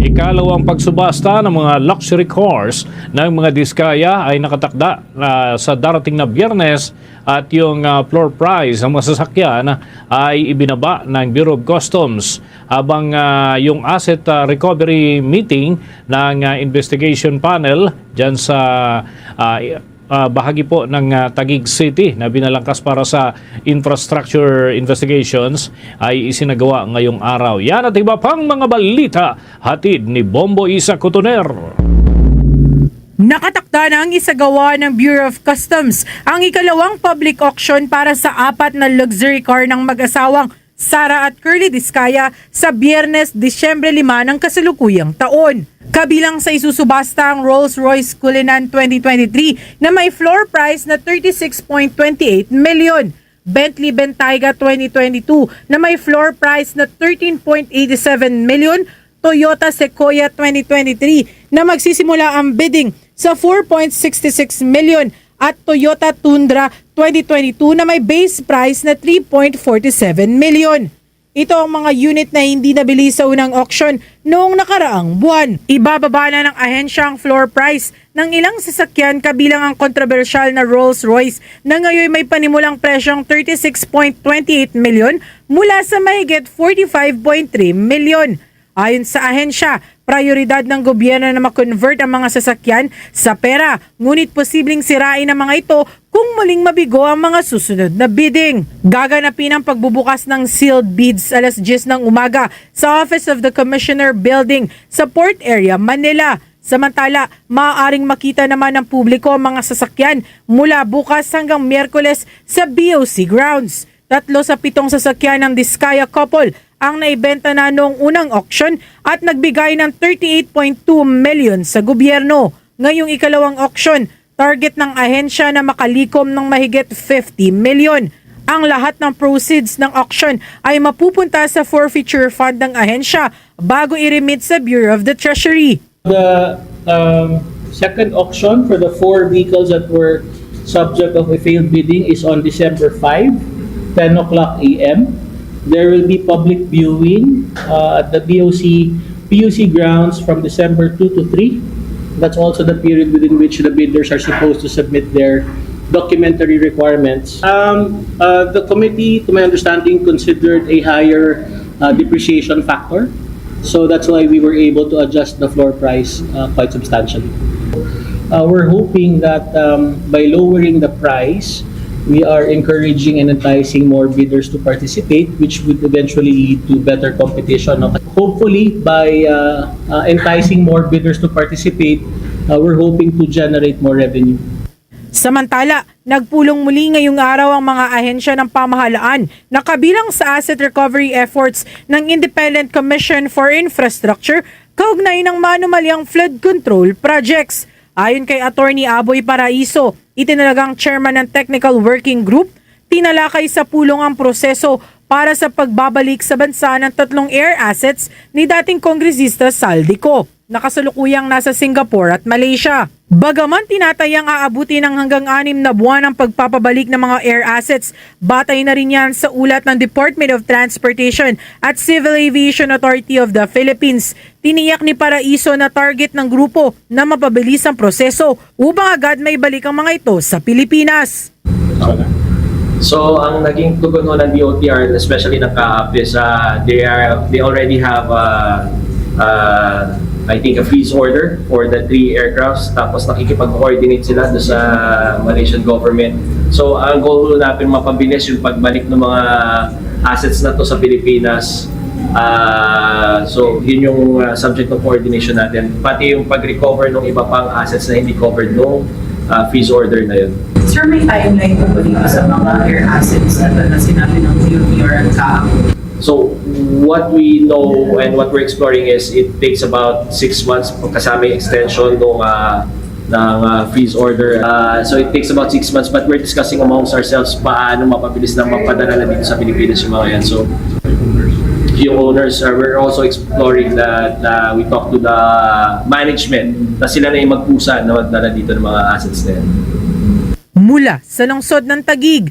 Ikalawang pagsubasta ng mga luxury cars ng mga diskaya ay nakatakda na sa darating na biyernes at yung ah, floor price ng mga sasakyan ay ibinaba ng Bureau of Customs habang ah, yung asset ah, recovery meeting ng ah, investigation panel dyan sa ah, ah, bahagi po ng ah, Taguig City na binalangkas para sa infrastructure investigations ay isinagawa ngayong araw. Yan at iba pang mga balita hatid ni Bombo Isa Cotoner. Nakatakda na ang isagawa ng Bureau of Customs ang ikalawang public auction para sa apat na luxury car ng mag-asawang Sara at Curly Discaya sa Biyernes, Disyembre 5 ng kasalukuyang taon. Kabilang sa isusubasta ang Rolls-Royce Cullinan 2023 na may floor price na 36.28 million. Bentley Bentayga 2022 na may floor price na 13.87 million Toyota Sequoia 2023 na magsisimula ang bidding sa 4.66 million at Toyota Tundra 2022 na may base price na 3.47 million. Ito ang mga unit na hindi nabili sa unang auction noong nakaraang buwan. Ibababa na ng ahensya ang floor price ng ilang sasakyan kabilang ang kontrobersyal na Rolls-Royce na ngayon may panimulang presyong 36.28 million mula sa mahigit 45.3 million. Ayon sa ahensya, prioridad ng gobyerno na makonvert ang mga sasakyan sa pera, ngunit posibleng sirain ang mga ito kung muling mabigo ang mga susunod na bidding. Gaganapin ang pagbubukas ng sealed bids alas 10 ng umaga sa Office of the Commissioner Building sa Port Area, Manila. Samantala, maaaring makita naman ng publiko ang mga sasakyan mula bukas hanggang Miyerkules sa BOC grounds. Tatlo sa pitong sasakyan ng Diskaya couple ang naibenta na noong unang auction at nagbigay ng 38.2 million sa gobyerno. Ngayong ikalawang auction, target ng ahensya na makalikom ng mahigit 50 million. Ang lahat ng proceeds ng auction ay mapupunta sa forfeiture fund ng ahensya bago i-remit sa Bureau of the Treasury. The um, second auction for the four vehicles that were subject of a failed bidding is on December 5, 10 o'clock a.m. There will be public viewing uh, at the BOC PUC grounds from December 2 to 3. That's also the period within which the bidders are supposed to submit their documentary requirements. Um, uh, the committee, to my understanding, considered a higher uh, depreciation factor. So that's why we were able to adjust the floor price uh, quite substantially. Uh, we're hoping that um, by lowering the price, we are encouraging and enticing more bidders to participate, which would eventually lead to better competition. no? Hopefully, by uh, uh, enticing more bidders to participate, uh, we're hoping to generate more revenue. Samantala, nagpulong muli ngayong araw ang mga ahensya ng pamahalaan na kabilang sa asset recovery efforts ng Independent Commission for Infrastructure kaugnay ng manumalyang flood control projects. Ayon kay Attorney Aboy Paraiso, itinalagang chairman ng Technical Working Group, tinalakay sa pulong ang proseso para sa pagbabalik sa bansa ng tatlong air assets ni dating kongresista Saldico nakasalukuyang nasa Singapore at Malaysia. Bagaman tinatayang aabuti ng hanggang anim na buwan ang pagpapabalik ng mga air assets, batay na rin yan sa ulat ng Department of Transportation at Civil Aviation Authority of the Philippines. Tiniyak ni Paraiso na target ng grupo na mapabilis ang proseso upang agad may balik ang mga ito sa Pilipinas. So, ang naging tugon ng DOTR, especially ng CAAP, is uh, they, are, they already have, uh, uh, I think, a freeze order for the three aircrafts. Tapos nakikipag-coordinate sila doon sa Malaysian government. So, ang goal natin mapabilis yung pagbalik ng mga assets na to sa Pilipinas. Uh, so, yun yung uh, subject of coordination natin. Pati yung pag-recover ng iba pang assets na hindi covered nung uh, freeze order na yun. Sir, may timeline po ba dito sa mga air assets na, na sinabi ng DOTR at CAAP? So what we know and what we're exploring is it takes about six months kasama yung extension ng uh, ng uh, freeze order. Uh, so it takes about six months but we're discussing amongst ourselves paano mapabilis na mapadala na dito sa Pilipinas yung mga yan. So yung owners, uh, we're also exploring that uh, we talk to the management na sila na yung magpusa na magdala dito ng mga assets na yan. Mula sa lungsod ng Tagig,